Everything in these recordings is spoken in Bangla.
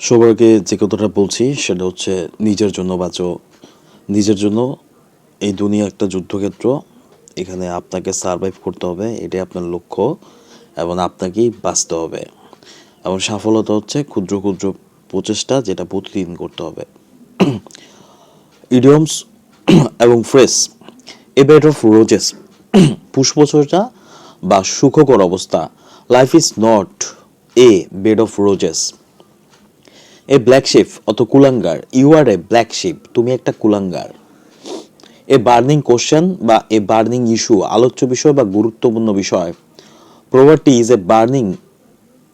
সবাইকে যে কথাটা বলছি, সেটা হচ্ছে নিজের জন্য বাঁচো। নিজের জন্য এই দুনিয়া একটা যুদ্ধক্ষেত্র। এখানে আপনাকে সারভাইভ করতে হবে, এটাই আপনার লক্ষ্য এবং আপনাকেই বাঁচতে হবে। এবং সফলতা হচ্ছে ক্ষুদ্র ক্ষুদ্র প্রচেষ্টা যেটা প্রতিদিন করতে হবে। ইডিয়মস এবং phrase a bed of roses পুষ্পচর্চা বা সুখকর অবস্থা। Life is not a bed of roses a black sheep অত কুলাঙ্গার you are a black sheep তুমি একটা কুলাঙ্গার। এ বার্নিং কোশ্চেন বা এ বার্নিং ইস্যু আলোচ্য বিষয় বা গুরুত্বপূর্ণ বিষয়। Poverty is a burning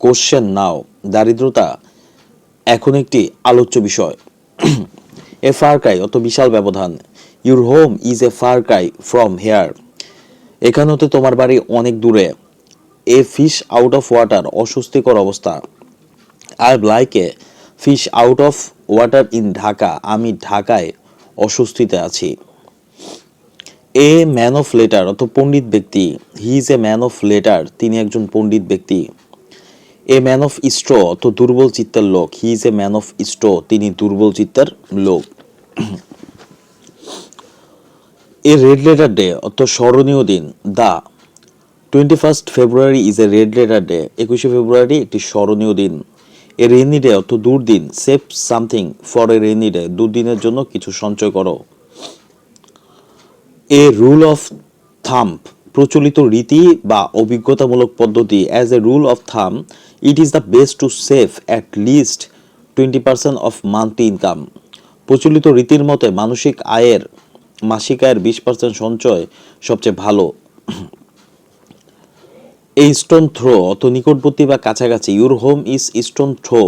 question now দারিদ্রতা এখন একটি আলোচ্য বিষয়। এ ফার ক্রাই অত বিশাল ব্যবধান your home is a far cry from here এখান হতে তোমার বাড়ি অনেক দূরে। A fish out of water অস্বস্তিকর অবস্থা। I like a fish out of water in Dhaka. আমি ঢাকায় অস্বস্তিতে আছি। এ ম্যান অফ লেটার অত পণ্ডিত ব্যক্তি। He is a man of letter, তিনি একজন পণ্ডিত ব্যক্তি। এ ম্যান অফ ইস্ট্রো অত দুর্বল চিত্তার লোক। He is a man of straw তিনি দুর্বল চিত্তার লোক। এ রেড লেটার ডে অত স্মরণীয় দিন, the twenty first February is a red letter day. একুশে ফেব্রুয়ারি একটি স্মরণীয় দিন। এ রেনি ডে অত দুর্দিন save something for a rainy day দুর্দিনের জন্য কিছু সঞ্চয় করো। এ রুল অফ থাম্প প্রচলিত রীতি বা অভিজ্ঞতামূলক পদ্ধতি as a rule of thumb it is the best to save at least twenty percent of monthly income প্রচলিত রীতির মতে মানসিক আয়ের, মাসিক আয়ের বিশ পার্সেন্ট সঞ্চয় সবচেয়ে ভালো। এই স্টোন থ্রো অত নিকটবর্তী বা কাছাকাছি your home is stone throw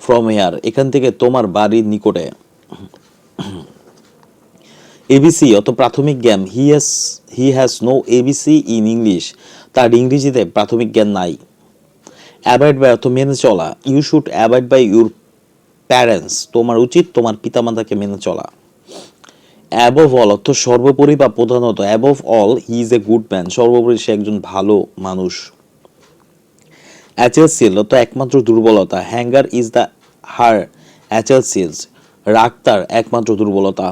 from here এখান থেকে তোমার বাড়ির নিকটে। এবিসি অত প্রাথমিক জ্ঞান he has he has no ABC in English তার ইংরেজিতে প্রাথমিক জ্ঞান নাই। অ্যাভয়েড বাই অত মেনে চলা you should abide by your parents তোমার উচিত তোমার পিতামাতাকে মেনে চলা। অ্যাবভ অল অর্থ সর্বোপরি বা প্রধানত above all he is a good man সর্বোপরি সে একজন ভালো মানুষ। অ্যাচেলসিল অর্থ একমাত্র দুর্বলতা। Anger is the her Achilles heels রাগ তার একমাত্র দুর্বলতা।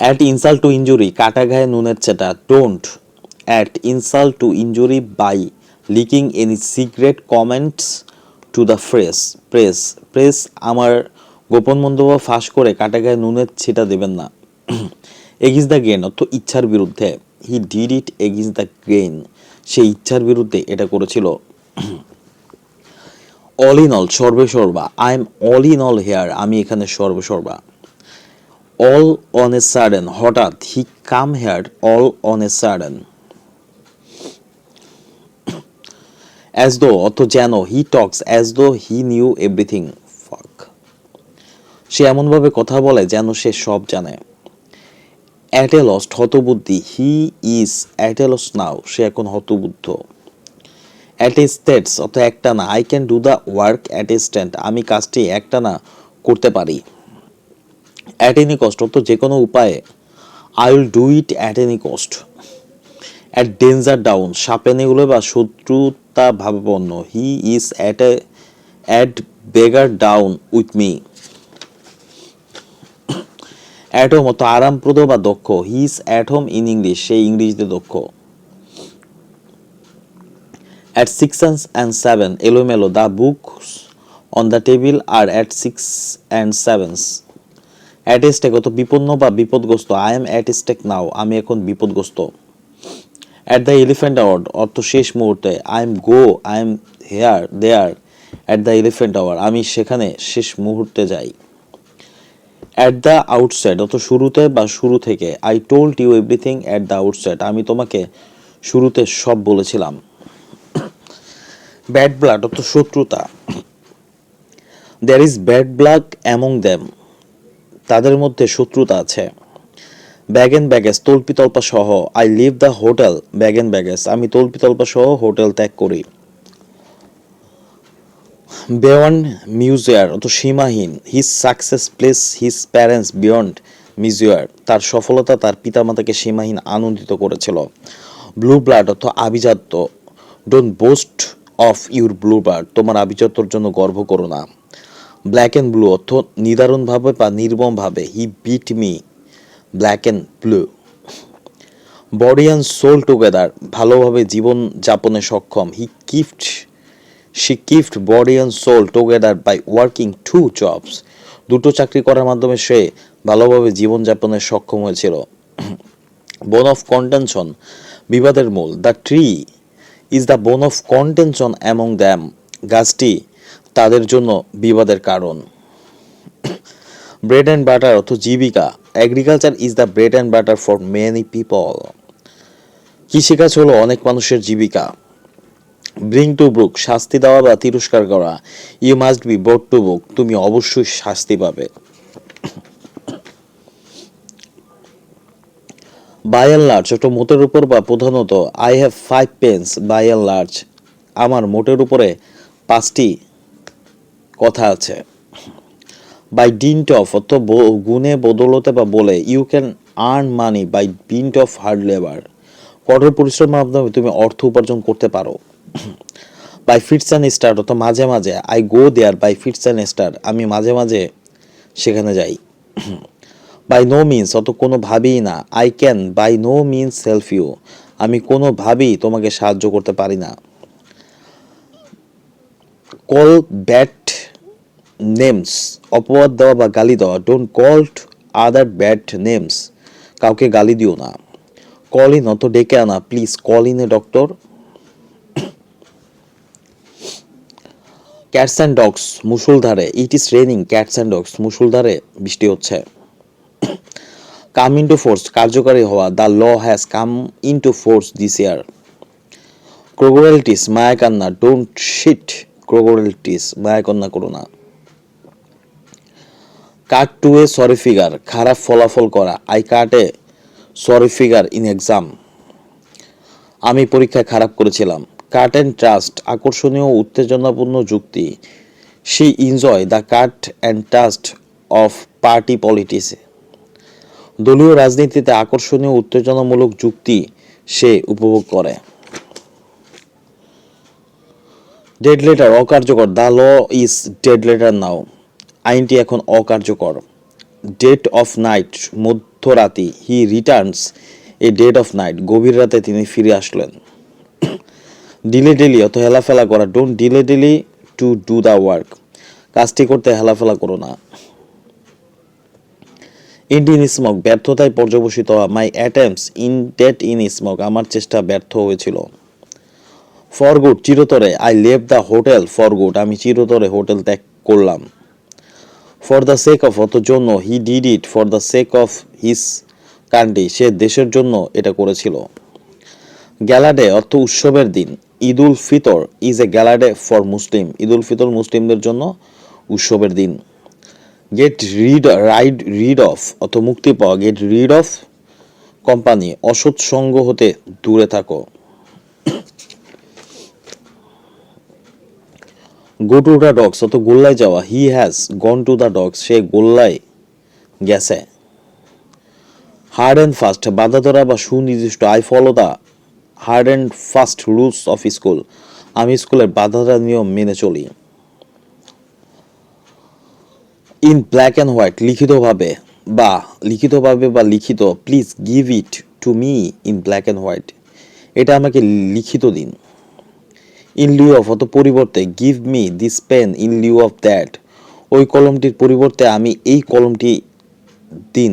অ্যাট ইনসাল্ট টু ইঞ্জুরি কাটা গায়ে নুনের চেটা don't add insult to injury by leaking any secret comments to the press press press আমার গোপন মন্তব্য ফাঁস করে কাটা গায়ে নুনের ছিটা দেবেন না। এগিস দ্য গেন অর্থ ইচ্ছার বিরুদ্ধে। He did it against the grain সে ইচ্ছার বিরুদ্ধে এটা করেছিল। অল ইন অল, সর্বে সর্বা, I am all in all here, আমি এখানে সর্বে সর্বা। অল অন এ সাডেন, হঠাৎ he come here, all on a sudden. As though অত যেন, হি টক্স, as though he knew everything. সে এমনভাবে কথা বলে যেন সে সব জানে। অ্যাটেলস্ট হতবুদ্ধি, হি ইজ অ্যাটেলস নাও, সে এখন হতবুদ্ধ। অ্যাটেস্টেটস অত একটা না, I can do the work at a অ্যাটেস্ট্যান্ট, আমি কাজটি একটা না করতে পারি। অ্যাট এনি কস্ট অত যে কোনো উপায়ে, I will do it at any cost. At daggers drawn সাপেনেগুলো বা শত্রুতা ভাবাপন্ন, he is at a, at বেগার drawn with me. At home অত আরামপ্রদ বা দক্ষ। He is at home in English সে ইংরেজিতে দক্ষ। অ্যাট সিক্স অ্যান্ড সেভেন এলোমেলো the books on the table are at six and sevens at stake অত বিপন্ন বা বিপদগ্রস্ত। I am at stake now আমি এখন বিপদগ্রস্ত। অ্যাট দ্য এলিফ্যান্ট আওয়ার অর্থ শেষ মুহূর্তে। I am go I am here there at the eleventh hour আমি সেখানে শেষ মুহূর্তে যাই। অ্যাট দ্য আউটসাইড অত শুরুতে বা শুরু থেকে I told you everything at the outside আমি তোমাকে শুরুতে সব বলেছিলাম। ব্যাড ব্লাড অত শত্রুতা। There is bad blood among them তাদের মধ্যে শত্রুতা আছে। ব্যাগ এন্ড ব্যাগেজ তল্পিতল্পা সহ I leave the hotel bag and baggage আমি তল্পিতল্পা সহ হোটেল ত্যাগ করি। বেয়ন্ড মিউজিয়ার অত সীমাহীন his success pleased his parents beyond measure তার সফলতা তার পিতামাতাকে সীমাহীন আনন্দিত করেছিল। ব্লু ব্লাড অর্থ আভিজাত্য don't boast of your blue blood তোমার আভিজাত্যর জন্য গর্ব করো না। ব্ল্যাক অ্যান্ড ব্লু অর্থ নিদারুণভাবে বা নির্মমভাবে he beat me black and blue body and soul together ভালোভাবে জীবন যাপনে সক্ষম he gift she gift body and soul together by working two jobs দুটো চাকরি করার মাধ্যমে সে ভালোভাবে জীবনযাপনে সক্ষম হয়েছিল। বোন অফ কন্টেনশন বিবাদের মূল। The tree is the bone of contention among them গাছটি তাদের জন্য বিবাদের কারণ। ব্রেড অ্যান্ড বাটার অর্থ জীবিকা। Agriculture is the bread and butter for many people কৃষিকাজ হলো অনেক মানুষের জীবিকা। ব্রিং টু বুক শাস্তি দেওয়া বা তিরস্কার করা। You must be brought to book তুমি অবশ্যই শাস্তি পাবে। বাই অ্যান্ড লার্জ একটা মোটের উপর বা প্রধানত I have five pence by and large আমার মোটের উপরে পাঁচটি কথা আছে। বাই ডিন্ট অফ অর্থ ব- গুণে, বদলতে বা বলে you can earn money by dint of hard labour কঠোর পরিশ্রমের মাধ্যমে তুমি অর্থ উপার্জন করতে পারো। বাই ফিটস অ্যান্ড স্টার অর্থ মাঝে মাঝে I go there by fits and starts আমি মাঝে মাঝে সেখানে যাই। বাই নো মিনস অত কোনো ভাবেই না I can by no means help you আমি কোনোভাবেই তোমাকে সাহায্য করতে পারি না। কল ব্যাট নেমস অপবাদ দেওয়া বা গালি দেওয়া don't call other bad names কাউকে গালি দিও না। কল ইন অত ডেকে আনা please call in a doctor cats and dogs মুসুলধারে it is raining cats and dogs মুসুলধারে বৃষ্টি হচ্ছে। কাম ইন্টু ফোর্স কার্যকারী হওয়া the law has come into force this year crocodile tears মায়া কান্না ডোন্ট শিট ক্রোগোরেলটিস মায়া কান্না করো না। Cut to a sorry figure খারাপ ফলাফল করা I cut a sorry figure in exam আমি পরীক্ষায় খারাপ করেছিলাম। কাট অ্যান্ড ট্রাস্ট, আকর্ষণীয় উত্তেজনাপূর্ণ যুক্তি। She enjoy the cut and thrust of party politics দলীয় রাজনীতিতে আকর্ষণীয় উত্তেজনামূলক যুক্তি সে উপভোগ করে। ডেড লেটার অকার্যকর। The law is dead letter now আইনটি এখন অকার্যকর। Dead of night মধ্যরাতি। He returns a dead of night গভীর রাতে তিনি ফিরে আসলেন। ডিলে ডিলি অত হেলাফেলা করা don't dilly dally to do the work কাজটি করতে হেলাফেলা করো না। ইন্ডিয়ান স্মক ব্যর্থতায় পর্যবসিত হওয়া my attempts ended in smoke আমার চেষ্টা ব্যর্থ হয়েছিল। ফর গুড চিরতরে I leave the hotel for good আমি চিরতরে হোটেল ত্যাগ করলাম। ফর দ্য সেক অফ অত জন্য he did it for the sake of his country সে দেশের জন্য এটা করেছিল। গ্যালাডে অর্থ উৎসবের দিন। Eid ul Fitr is a gala day for Muslim Eid ul Fitr মুসলিমদের জন্য উৎসবের দিন। Get rid ride rid of অত মুক্তি পাওয়া। গেট রিড অফ কোম্পানি অসৎ সঙ্গ হতে দূরে থাকো। গো টু দ্য ডগস অত গোল্লায় যাওয়া। He has gone to the dogs সে গোল্লায় গেছে। হার্ড অ্যান্ড ফাস্ট বাধা ধরা বা সুনির্দিষ্ট I follow the hard and fast rules of school আমি স্কুলের বাধা নিয়ম মেনে চলি। ইন ব্ল্যাক অ্যান্ড হোয়াইট লিখিতভাবে বা লিখিতভাবে বা লিখিত please give it to me in black and white এটা আমাকে লিখিত দিন। ইন লিউ অফ অত পরিবর্তে give me this pen in lieu of that ওই কলমটির পরিবর্তে আমি এই কলমটি দিন।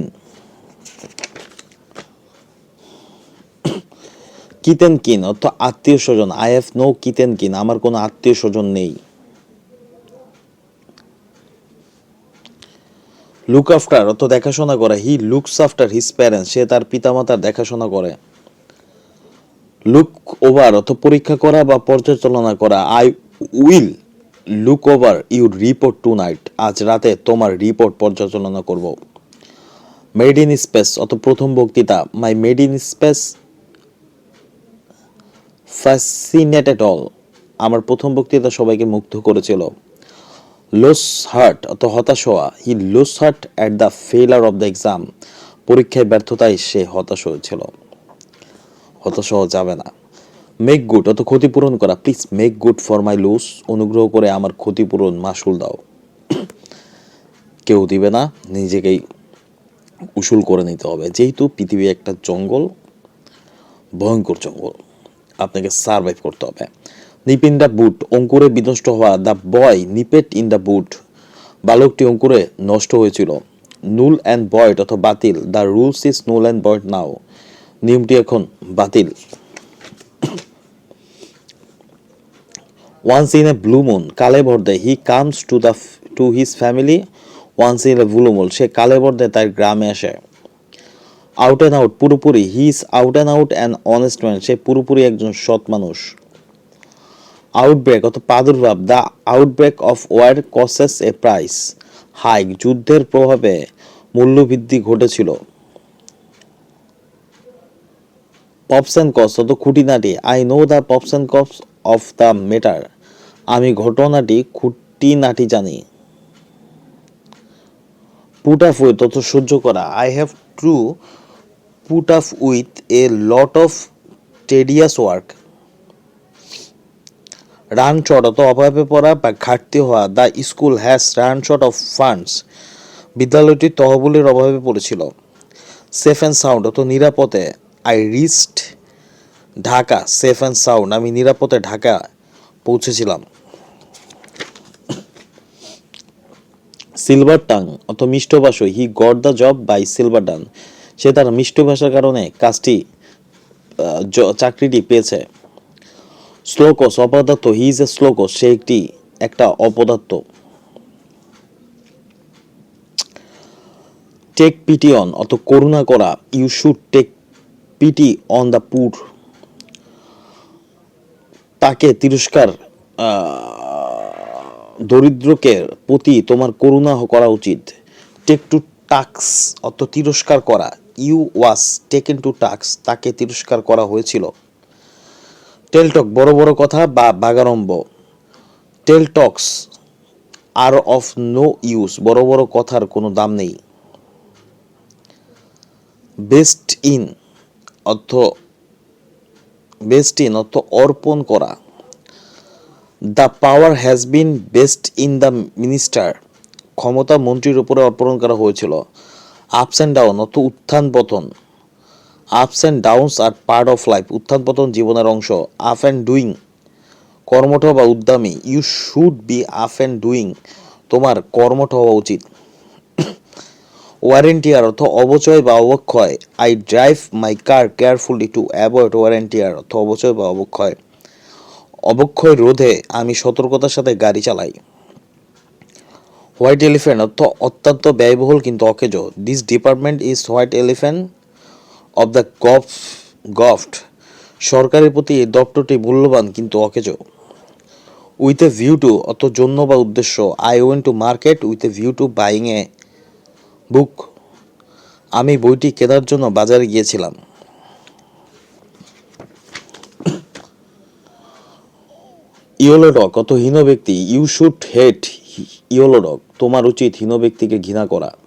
কিতেন কিন অর্থ আত্মীয় স্বজন আই হ্যাভ নো কিতেন কিন আমার কোনো আত্মীয় স্বজন নেই। লুক আফটার অর্থ দেখাশোনা করে। He looks after his parents সে তার পিতামাতার দেখাশোনা করে। লুক ওভার অর্থ পরীক্ষা করা বা পর্যালোচনা করা। I will look over your report tonight আজ রাতে তোমার রিপোর্ট পর্যালোচনা করব। মেড ইন স্পেস অত প্রথম বক্তৃতা। My maiden speech fascinated all আমার প্রথম বক্তৃতা সবাইকে মুগ্ধ করেছিল। লোস হার্ট অত হতাশ হওয়া। He lose heart at the failure of the exam পরীক্ষায় ব্যর্থতায় সে হতাশ হয়েছিল। হতাশ হওয়া যাবে না। মেক গুড অত ক্ষতিপূরণ করা। Please make good for my loss অনুগ্রহ করে আমার ক্ষতিপূরণ মাসুল দাও। কেউ দিবে না, নিজেকেই উসুল করে নিতে হবে। যেহেতু পৃথিবী একটা জঙ্গল, ভয়ঙ্কর জঙ্গল। আপনাকে সার্ভাইভ করতে হবে। নিপ ইন দ্য বুট অঙ্কুরে বিনষ্ট হওয়া the boy nipped in the bud বালকটি অঙ্কুরে নষ্ট হয়েছিল। নুল অ্যান্ড বয়েড অথবা বাতিল the rules is null and void now নিয়মটি এখন বাতিল। Once in a blue moon কালে Varde he comes to the to his family once in a blue moon সে কালে বর্দে তার গ্রামে আসে। আউট অ্যান্ড আউট পুরোপুরি he is out and out and honest man সে পুরোপুরি একজন সৎ মানুষ। আউটব্রেক অত প্রাদুর্ভাব the outbreak of war causes a price hike যুদ্ধের প্রভাবে মূল্যবৃদ্ধি ঘটেছিল। পপস অ্যান্ড কস অত খুঁটিনাটি I know the pops and cops of the matter আমি ঘটনাটি, খুঁটিনাটি জানি। পুট আপ অত সহ্য করা I have to put up with a lot of tedious work run short অত অভাবে পড়া বা ঘাটতি হওয়া the school has run short of funds বিদ্যালয়টি তহবিলের অভাবে পড়েছিল সেফ অ্যান্ড সাউন্ড অত নিরাপদে I reached Dhaka safe and sound আমি নিরাপদে ঢাকা পৌঁছেছিলাম সিলভার টাং অত মিষ্ট ভাষা he got the job by silver tongue সে তার মিষ্ট ভাষার কারণে কাজটি চাকরিটি পেয়েছে। শ্লোকস, অপদার্থ, হি ইজ এ শ্লোকস, সে একটি, একটা অপদার্থ। টেক পিটি অন অত করুণা করা, you should take pity on the poor. তাকে তিরস্কার দরিদ্রকে প্রতি তোমার করুণা করা উচিত। টেক টু টাক্স অত তিরস্কার করা। ইউ ওয়াস টেকেন টু টাক্স তাকে তিরস্কার করা হয়েছিল। টেলটক বড় বড় কথা বা বাগারম্ব tall talks are of no use, বড় বড় কথার কোনো দাম নেই। বেস্ট ইন অর্থ, বেস্ট ইন অর্থ অর্পণ করা। The power has been vest in the minister. ক্ষমতা মন্ত্রীর উপরে অর্পণ করা হয়েছিল। আপস অ্যান্ড ডাউন অর্থ উত্থান পতন। Ups and downs are part of life, উত্থান পতন জীবনের অংশ, আপ অ্যান্ড ডুইং। কর্মঠ বা উদ্যমী, you should be up and doing, তোমার কর্মঠ হওয়া উচিত। ওয়ারেন্টিয়ার অর্থ অবচয় বা অবক্ষয়। I drive my car carefully to avoid wear and tear অর্থ অবচয় বা অবক্ষয়। অবক্ষয় রোধে আমি সতর্কতার সাথে গাড়ি চালাই। হোয়াইট এলিফ্যান্ট অর্থ অত্যন্ত ব্যয়বহুল কিন্তু অকেজো। This department is white elephant of the government সরকারের প্রতি এই দপ্তরটি মূল্যবান কিন্তু অকেজো। উইথ এ ভিউ টু অত জন্য বা উদ্দেশ্য I went to market with a view to buying a book আমি বইটি কেনার জন্য বাজারে গিয়েছিলাম। ইয়োলোডক অত হীন ব্যক্তি। ইউ শুড হেট ইয়োলোডক তোমার উচিত হীন ব্যক্তিকে ঘৃণা করা।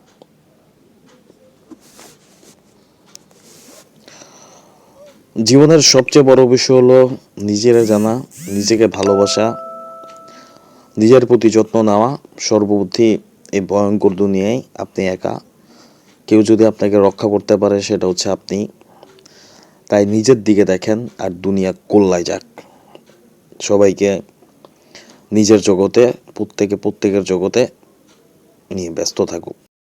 জীবনের সবচেয়ে বড় বিষয় হলো নিজেরা জানা, নিজেকে ভালোবাসা, নিজের প্রতি যত্ন নেওয়া, সর্ববুদ্ধি এই ভয়ঙ্কর দুনিয়ায় আপনি একা। কেউ যদি আপনাকে রক্ষা করতে পারে, সেটা হচ্ছে আপনি। তাই নিজের দিকে দেখেন আর দুনিয়া কল্যায় যাক। সবাইকে নিজের জগতে প্রত্যেকে প্রত্যেকের জগতে নিয়ে ব্যস্ত থাকুক।